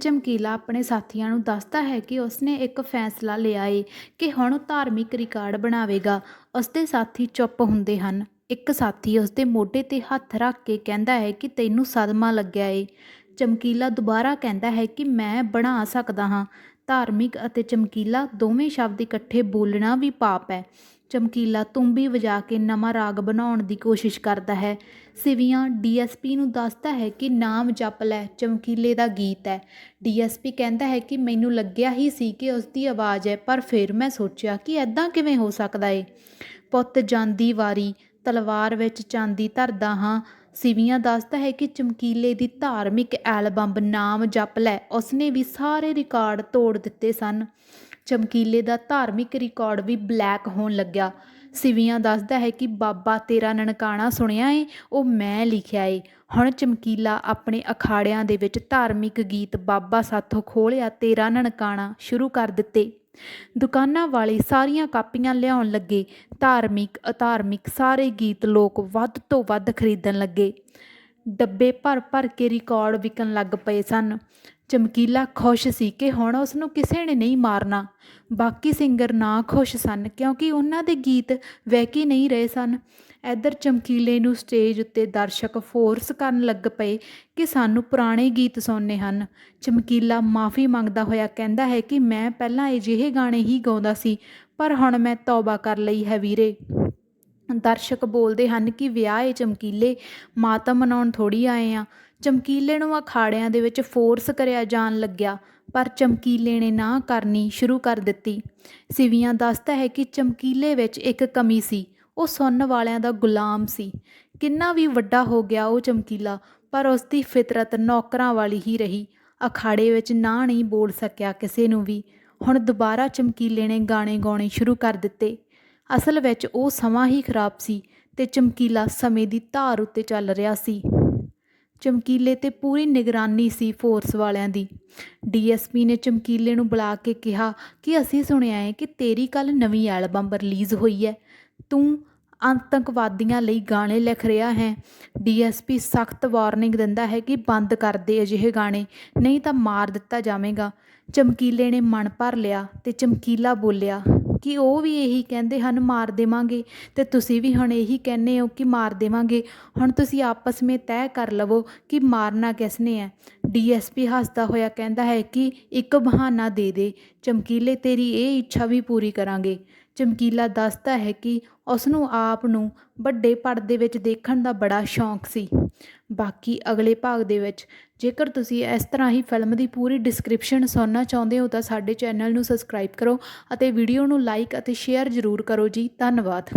ਚਮਕੀਲਾ ਆਪਣੇ ਸਾਥੀਆਂ ਨੂੰ ਦੱਸਦਾ ਹੈ ਕਿ ਉਸਨੇ ਇੱਕ ਫੈਸਲਾ ਲਿਆ ਏ ਕਿ ਹੁਣ ਧਾਰਮਿਕ ਰਿਕਾਰਡ ਬਣਾਵੇਗਾ। ਉਸਦੇ ਸਾਥੀ ਚੁੱਪ ਹੁੰਦੇ ਹਨ। ਇੱਕ ਸਾਥੀ ਉਸਦੇ ਮੋਢੇ ਤੇ ਹੱਥ ਰੱਖ ਕੇ ਕਹਿੰਦਾ ਹੈ ਕਿ ਤੈਨੂੰ ਸਦਮਾ ਲੱਗਿਆ ਏ। ਚਮਕੀਲਾ ਦੁਬਾਰਾ ਕਹਿੰਦਾ ਹੈ ਕਿ ਮੈਂ ਬਣਾ ਸਕਦਾ ਹਾਂ। ਧਾਰਮਿਕ ਅਤੇ ਚਮਕੀਲਾ ਦੋਵੇਂ ਸ਼ਬਦ ਇਕੱਠੇ ਬੋਲਣਾ ਵੀ ਪਾਪ ਹੈ। ਚਮਕੀਲਾ ਤੂੰਬੀ ਵਜਾ ਕੇ ਨਵਾਂ ਰਾਗ ਬਣਾਉਣ ਦੀ ਕੋਸ਼ਿਸ਼ ਕਰਦਾ ਹੈ। ਸਿਵੀਆਂ ਡੀਐਸਪੀ ਨੂੰ ਦੱਸਦਾ ਹੈ ਕਿ ਨਾਮ ਜਪ ਲੈ, ਚਮਕੀਲੇ ਦਾ ਗੀਤ ਹੈ। ਡੀਐਸਪੀ ਕਹਿੰਦਾ ਹੈ ਕਿ ਮੈਨੂੰ ਲੱਗਿਆ ਹੀ ਸੀ ਕਿ ਉਸ ਦੀ ਆਵਾਜ਼ ਹੈ, ਪਰ ਫਿਰ ਮੈਂ ਸੋਚਿਆ ਕਿ ਐਦਾਂ ਕਿਵੇਂ ਹੋ ਸਕਦਾ ਏ। ਪੁੱਤ ਜਾਂਦੀ ਵਾਰੀ, ਤਲਵਾਰ ਵਿੱਚ ਚਾਂਦੀ ਧਰਦਾ ਹਾਂ ਸਿਵੀਆਂ ਦੱਸਦਾ ਹੈ ਕਿ ਚਮਕੀਲੇ ਦੀ ਧਾਰਮਿਕ ਐਲਬਮ ਨਾਮ ਜਪ ਲੈ, ਉਸਨੇ ਵੀ ਸਾਰੇ ਰਿਕਾਰਡ ਤੋੜ ਦਿੱਤੇ ਸਨ। ਚਮਕੀਲੇ ਦਾ ਧਾਰਮਿਕ ਰਿਕਾਰਡ ਵੀ ਬਲੈਕ ਹੋਣ ਲੱਗਿਆ। ਸਿਵੀਆਂ ਦੱਸਦਾ ਹੈ ਕਿ ਬਾਬਾ ਤੇਰਾ ਨਨਕਾਣਾ ਸੁਣਿਆ ਏ, ਉਹ ਮੈਂ ਲਿਖਿਆ ਏ। ਹੁਣ ਚਮਕੀਲਾ ਆਪਣੇ ਅਖਾੜਿਆਂ ਦੇ ਵਿੱਚ ਧਾਰਮਿਕ ਗੀਤ ਬਾਬਾ ਸਾਥੋਂ ਖੋਲਿਆ ਤੇਰਾ ਨਨਕਾਣਾ ਸ਼ੁਰੂ ਕਰ ਦਿੱਤੇ। ਦੁਕਾਨਾਂ ਵਾਲੇ ਸਾਰੀਆਂ ਕਾਪੀਆਂ ਲਿਆਉਣ ਲੱਗੇ, ਧਾਰਮਿਕ, ਅਧਾਰਮਿਕ ਸਾਰੇ ਗੀਤ ਲੋਕ ਵੱਧ ਤੋਂ ਵੱਧ ਖਰੀਦਣ ਲੱਗੇ। ਡੱਬੇ ਭਰ ਭਰ ਕੇ ਰਿਕਾਰਡ ਵਿਕਣ ਲੱਗ ਪਏ ਸਨ। ਚਮਕੀਲਾ ਖੁਸ਼ ਸੀ ਕਿ ਹੁਣ ਉਸ ਨੂੰ ਕਿਸੇ ਨੇ ਨਹੀਂ ਮਾਰਨਾ। ਬਾਕੀ ਸਿੰਗਰ ਨਾ ਖੁਸ਼ ਸਨ ਕਿਉਂਕਿ ਉਹਨਾਂ ਦੇ ਗੀਤ ਵਹਿਕੀ ਨਹੀਂ ਰਹੇ ਸਨ। ਇੱਧਰ ਚਮਕੀਲੇ ਨੂੰ ਸਟੇਜ ਉੱਤੇ ਦਰਸ਼ਕ ਫੋਰਸ ਕਰਨ ਲੱਗ ਪਏ ਕਿ ਸਾਨੂੰ ਪੁਰਾਣੇ ਗੀਤ ਸੁਣਨੇ ਹਨ। ਚਮਕੀਲਾ ਮਾਫੀ ਮੰਗਦਾ ਹੋਇਆ ਕਹਿੰਦਾ ਹੈ ਕਿ ਮੈਂ ਪਹਿਲਾਂ ਅਜਿਹੇ ਗਾਣੇ ਹੀ ਗਾਉਂਦਾ ਸੀ, ਪਰ ਹੁਣ ਮੈਂ ਤੌਬਾ ਕਰ ਲਈ ਹੈ ਵੀਰੇ। ਦਰਸ਼ਕ ਬੋਲਦੇ ਹਨ ਕਿ ਵਿਆਹ ਏ ਚਮਕੀਲੇ, ਮਾਤਾ ਮਨਾਉਣ ਥੋੜ੍ਹੀ ਆਏ ਹਾਂ ਚਮਕੀਲੇ ਨੂੰ ਅਖਾੜਿਆਂ ਦੇ ਵਿੱਚ ਫੋਰਸ ਕਰਿਆ ਜਾਣ ਲੱਗਿਆ, ਪਰ ਚਮਕੀਲੇ ਨੇ ਨਾ ਕਰਨੀ ਸ਼ੁਰੂ ਕਰ ਦਿੱਤੀ। ਸਿਵੀਆਂ ਦੱਸਦਾ ਹੈ ਕਿ ਚਮਕੀਲੇ ਵਿੱਚ ਇੱਕ ਕਮੀ ਸੀ, ਉਹ ਸੁਣਨ ਵਾਲਿਆਂ ਦਾ ਗੁਲਾਮ ਸੀ। ਕਿੰਨਾ ਵੀ ਵੱਡਾ ਹੋ ਗਿਆ ਉਹ ਚਮਕੀਲਾ, ਪਰ ਉਸ ਦੀ ਫਿਤਰਤ ਨੌਕਰਾਂ ਵਾਲੀ ਹੀ ਰਹੀ। ਅਖਾੜੇ ਵਿੱਚ ਨਾ ਨਹੀਂ ਬੋਲ ਸਕਿਆ ਕਿਸੇ ਨੂੰ ਵੀ। ਹੁਣ ਦੁਬਾਰਾ ਚਮਕੀਲੇ ਨੇ ਗਾਣੇ ਗਾਉਣੇ ਸ਼ੁਰੂ ਕਰ ਦਿੱਤੇ। ਅਸਲ ਵਿੱਚ ਉਹ ਸਮਾਂ ਹੀ ਖਰਾਬ ਸੀ ਤੇ ਚਮਕੀਲਾ ਸਮੇਂ ਦੀ ਧਾਰ ਉੱਤੇ ਚੱਲ ਰਿਹਾ ਸੀ। ਚਮਕੀਲੇ ਤੇ ਪੂਰੀ ਨਿਗਰਾਨੀ ਸੀ ਫੋਰਸ ਵਾਲਿਆਂ ਦੀ। ਡੀਐਸਪੀ ਨੇ ਚਮਕੀਲੇ ਨੂੰ ਬੁਲਾ ਕੇ ਕਿਹਾ ਕਿ ਅਸੀਂ ਸੁਣਿਆ ਹੈ ਕਿ ਤੇਰੀ ਕੱਲ ਨਵੀਂ ਐਲਬਮ ਰਿਲੀਜ਼ ਹੋਈ ਹੈ। ਤੂੰ ਆਤੰਕਵਾਦੀਆਂ ਲਈ ਗਾਣੇ ਲਿਖ ਰਿਹਾ ਹੈ। ਡੀਐਸਪੀ ਸਖਤ ਵਾਰਨਿੰਗ ਦਿੰਦਾ ਹੈ ਕਿ ਬੰਦ ਕਰ ਦੇ ਅਜਿਹੇ ਗਾਣੇ, ਨਹੀਂ ਤਾਂ ਮਾਰ ਦਿੱਤਾ ਜਾਵੇਗਾ। ਚਮਕੀਲੇ ਨੇ ਮਨ ਭਰ ਲਿਆ ਤੇ ਚਮਕੀਲਾ ਬੋਲਿਆ ਕਿ ਉਹ ਵੀ ਇਹੀ ਕਹਿੰਦੇ ਹਨ, ਮਾਰ ਦੇਵਾਂਗੇ। ਤੇ ਤੁਸੀਂ ਵੀ ਹੁਣ ਇਹੀ ਕਹਿੰਦੇ ਹੋ ਕਿ ਮਾਰ ਦੇਵਾਂਗੇ। ਹੁਣ ਤੁਸੀਂ ਆਪਸ ਵਿੱਚ ਤੈਅ ਕਰ ਲਵੋ ਕਿ ਮਾਰਨਾ ਕਿਸ ਨੇ ਹੈ ਡੀਐਸਪੀ ਹੱਸਦਾ ਹੋਇਆ ਕਹਿੰਦਾ ਹੈ ਕਿ ਇੱਕ ਬਹਾਨਾ ਦੇ ਦੇ। ਚਮਕੀਲੇ ਤੇਰੀ ਇਹ ਇੱਛਾ ਵੀ ਪੂਰੀ ਕਰਾਂਗੇ। ਚਮਕੀਲਾ ਦੱਸਦਾ ਹੈ ਕਿ ਉਸ ਨੂੰ ਆਪ ਨੂੰ ਵੱਡੇ ਪਰਦੇ ਵਿੱਚ ਦੇਖਣ ਦਾ ਬੜਾ ਸ਼ੌਂਕ ਸੀ। ਬਾਕੀ ਅਗਲੇ ਭਾਗ ਦੇ ਵਿੱਚ, ਜੇਕਰ ਤੁਸੀਂ ਇਸ ਤਰ੍ਹਾਂ ਹੀ ਫਿਲਮ ਦੀ ਪੂਰੀ ਡਿਸਕ੍ਰਿਪਸ਼ਨ ਸੁਣਨਾ ਚਾਹੁੰਦੇ ਹੋ ਤਾਂ ਸਾਡੇ ਚੈਨਲ ਨੂੰ ਸਬਸਕ੍ਰਾਈਬ ਕਰੋ ਅਤੇ ਵੀਡੀਓ ਨੂੰ ਲਾਈਕ ਅਤੇ ਸ਼ੇਅਰ ਜ਼ਰੂਰ ਕਰੋ ਜੀ। ਧੰਨਵਾਦ।